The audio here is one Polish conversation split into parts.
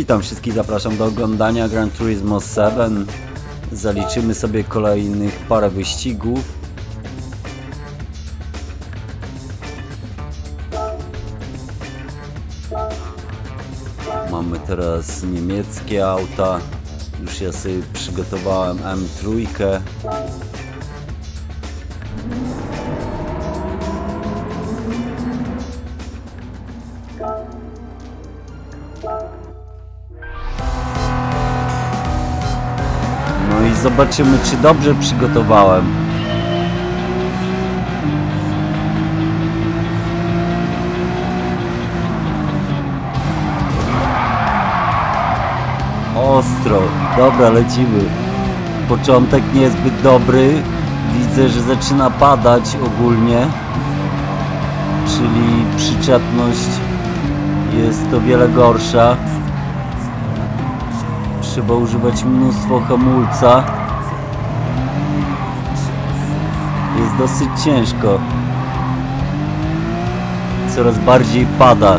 Witam wszystkich, zapraszam do oglądania Gran Turismo 7. Zaliczymy sobie kolejnych parę wyścigów. Mamy teraz niemieckie auta. Już ja sobie przygotowałem M3. Zobaczymy, czy dobrze przygotowałem. Ostro. Dobra, lecimy. Początek niezbyt dobry. Widzę, że zaczyna padać ogólnie. Czyli przyczepność jest o wiele gorsza. Trzeba używać mnóstwo hamulca. Jest dosyć ciężko. Coraz bardziej pada.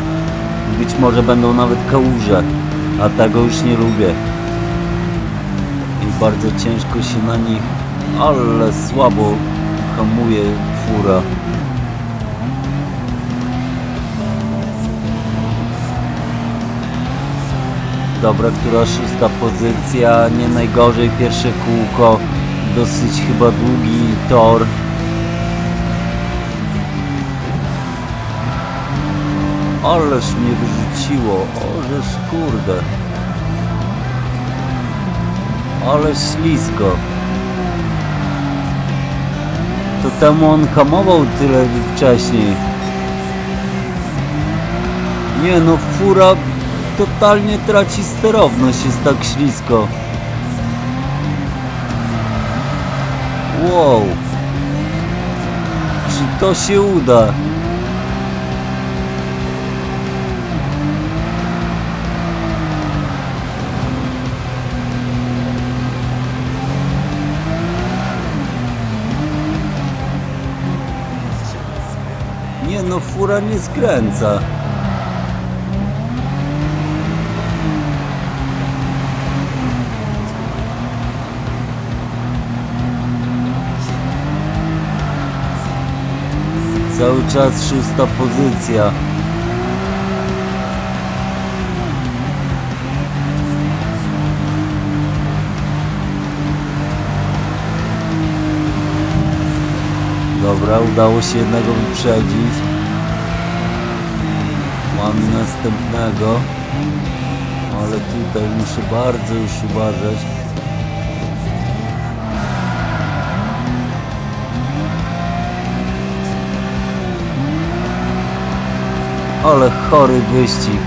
Być może będą nawet kałuże, a tego już nie lubię. I bardzo ciężko się na nich, ale słabo hamuje fura. Dobra, która szósta pozycja, nie najgorzej pierwsze kółko, dosyć chyba długi tor. Ależ mnie wyrzuciło, ożeż kurde. Ale ślisko. To temu on hamował tyle wcześniej. Nie no, fura totalnie traci sterowność, jest tak ślisko. Wow. Czy to się uda? Nie no, fura nie skręca. Cały czas szósta pozycja. Dobra, udało się jednego wyprzedzić. Mamy następnego. Ale tutaj muszę bardzo już uważać. Ale chory wyścig.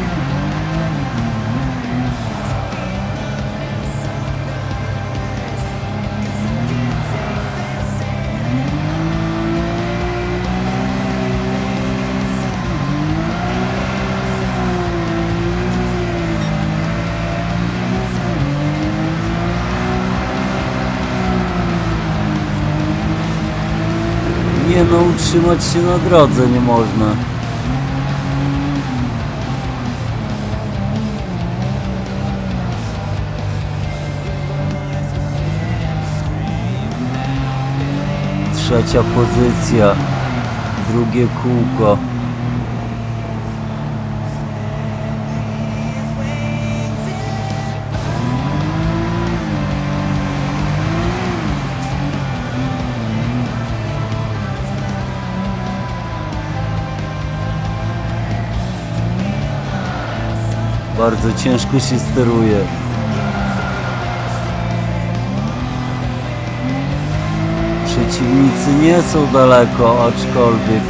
Nie no, utrzymać się na drodze nie można. Trzecia pozycja. Drugie kółko. Bardzo ciężko się steruje. Przeciwnicy nie są daleko, aczkolwiek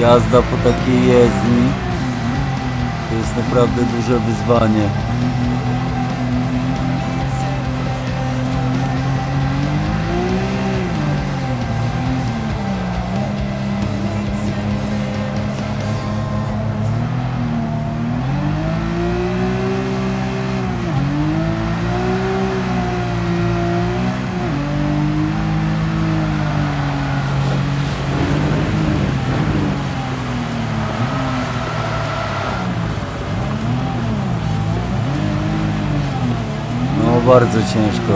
jazda po takiej jezdni to jest naprawdę duże wyzwanie. Bardzo ciężko.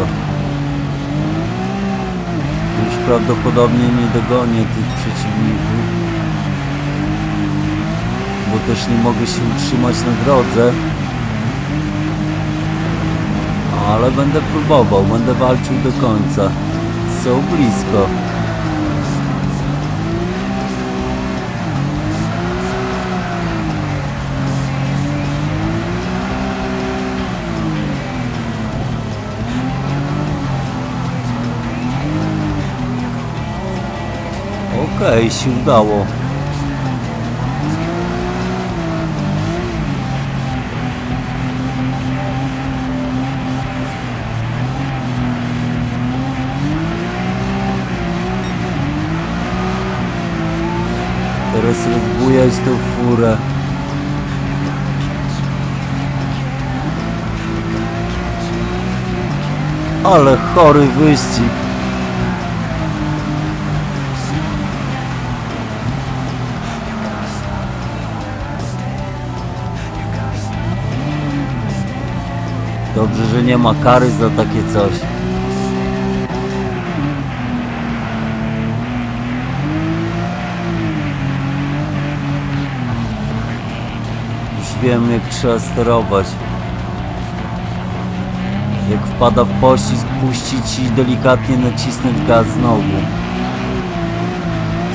Już prawdopodobnie nie dogonię tych przeciwników. Bo też nie mogę się utrzymać na drodze. Ale będę próbował, będę walczył do końca. Są blisko. Się udało. Teraz rozbujać tą furę. Ale chory wyścig. Dobrze, że nie ma kary za takie coś. Już wiem jak trzeba sterować. Jak wpada w pościg, puścić i delikatnie nacisnąć gaz znowu.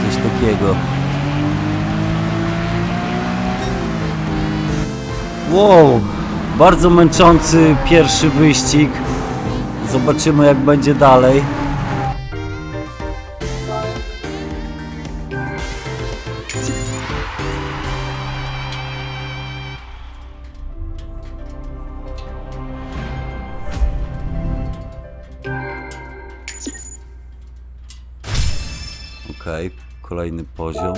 Coś takiego. Wow, bardzo męczący pierwszy wyścig. Zobaczymy jak będzie dalej. Okej, kolejny poziom.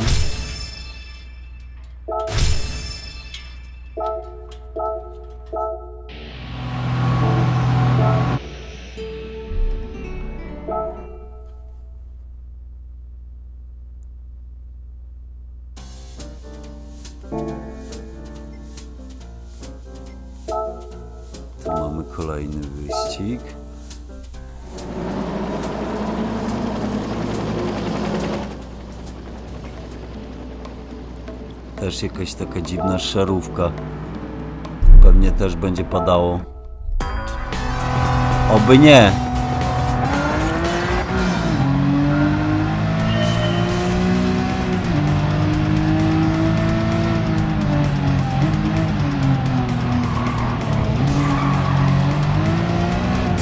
Tu mamy kolejny wyścig. Też jakaś taka dziwna szarówka. Pewnie też będzie padało. Oby nie.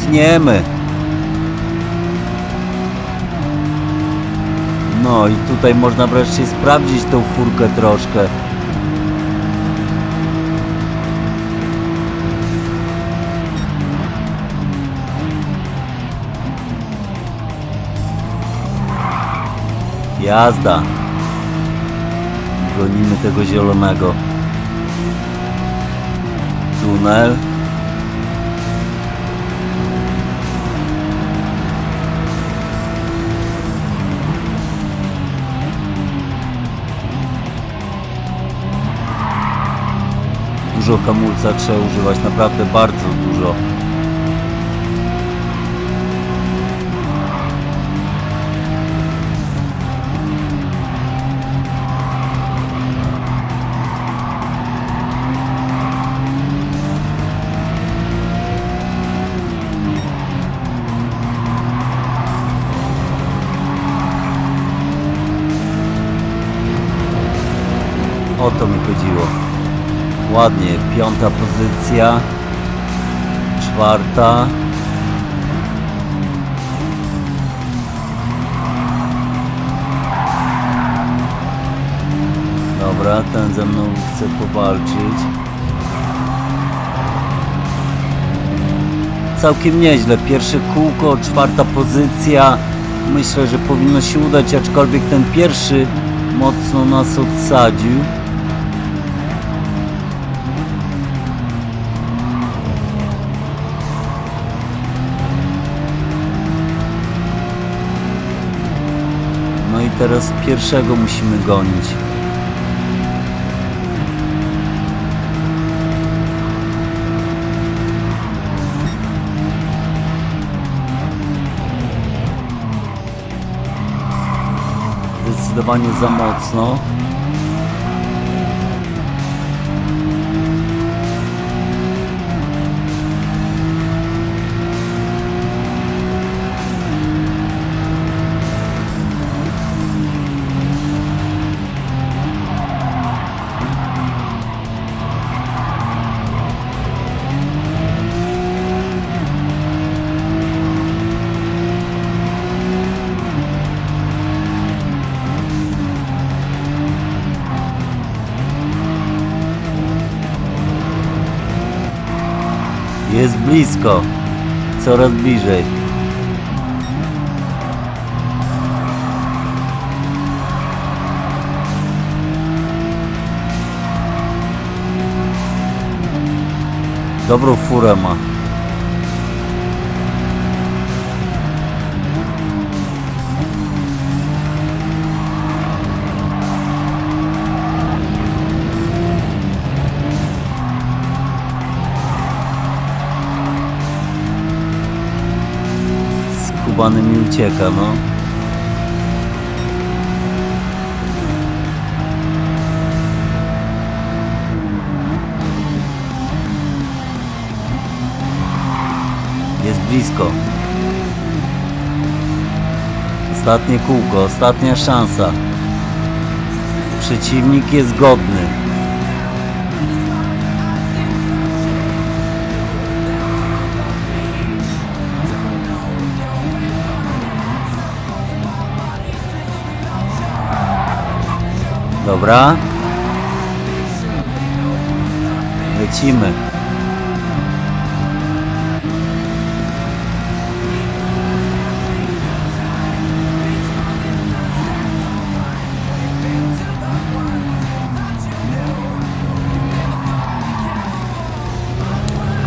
Tniemy. No i tutaj można wreszcie sprawdzić tą furkę troszkę. Jazda. Gonimy tego zielonego. Tunel. Dużo hamulca trzeba używać, naprawdę bardzo dużo. O to mi chodziło. Ładnie, piąta pozycja, czwarta. Dobra, ten ze mną chce powalczyć. Całkiem nieźle, pierwsze kółko, czwarta pozycja. Myślę, że powinno się udać, aczkolwiek ten pierwszy mocno nas odsadził. Teraz pierwszego musimy gonić. Zdecydowanie za mocno. Blisko. Coraz bliżej. Dobrą furę ma. Mi ucieka, no. Jest blisko. Ostatnie kółko, ostatnia szansa. Przeciwnik jest godny. Dobra. Lecimy.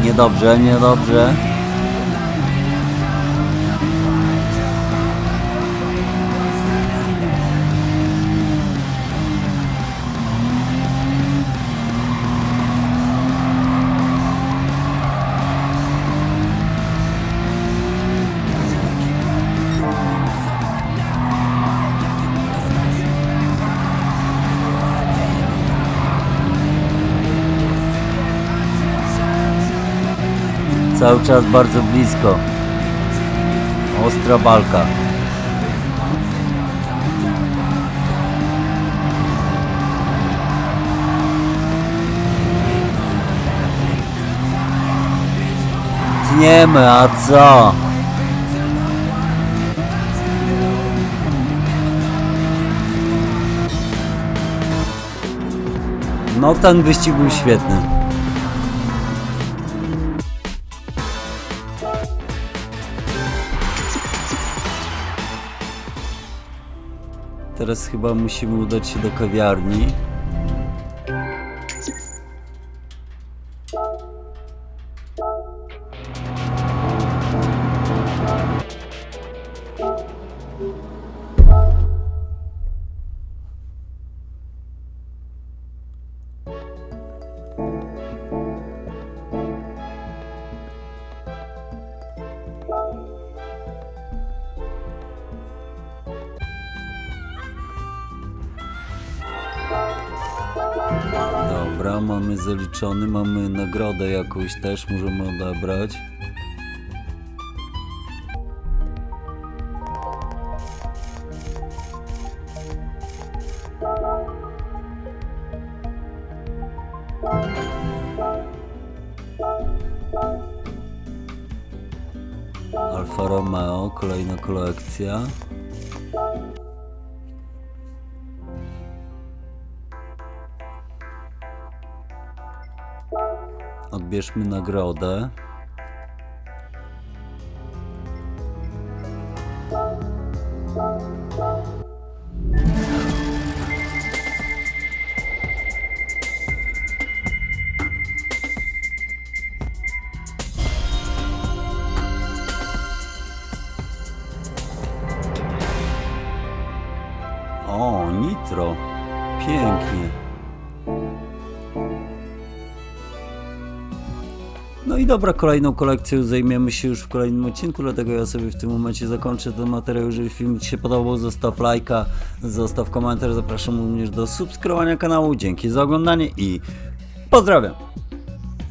Niedobrze, niedobrze. Cały czas bardzo blisko. Ostra walka. Tniemy, a co? No ten wyścig był świetny. Teraz chyba musimy udać się do kawiarni. Dobra, mamy zaliczony, mamy nagrodę jakąś też, możemy odebrać. Alfa Romeo, kolejna kolekcja. Odbierzmy nagrodę. O, nitro. Pięknie. Dobra, kolejną kolekcją zajmiemy się już w kolejnym odcinku, dlatego ja sobie w tym momencie zakończę ten materiał. Jeżeli film Ci się podobał, zostaw lajka, zostaw komentarz. Zapraszam również do subskrybowania kanału. Dzięki za oglądanie i pozdrawiam!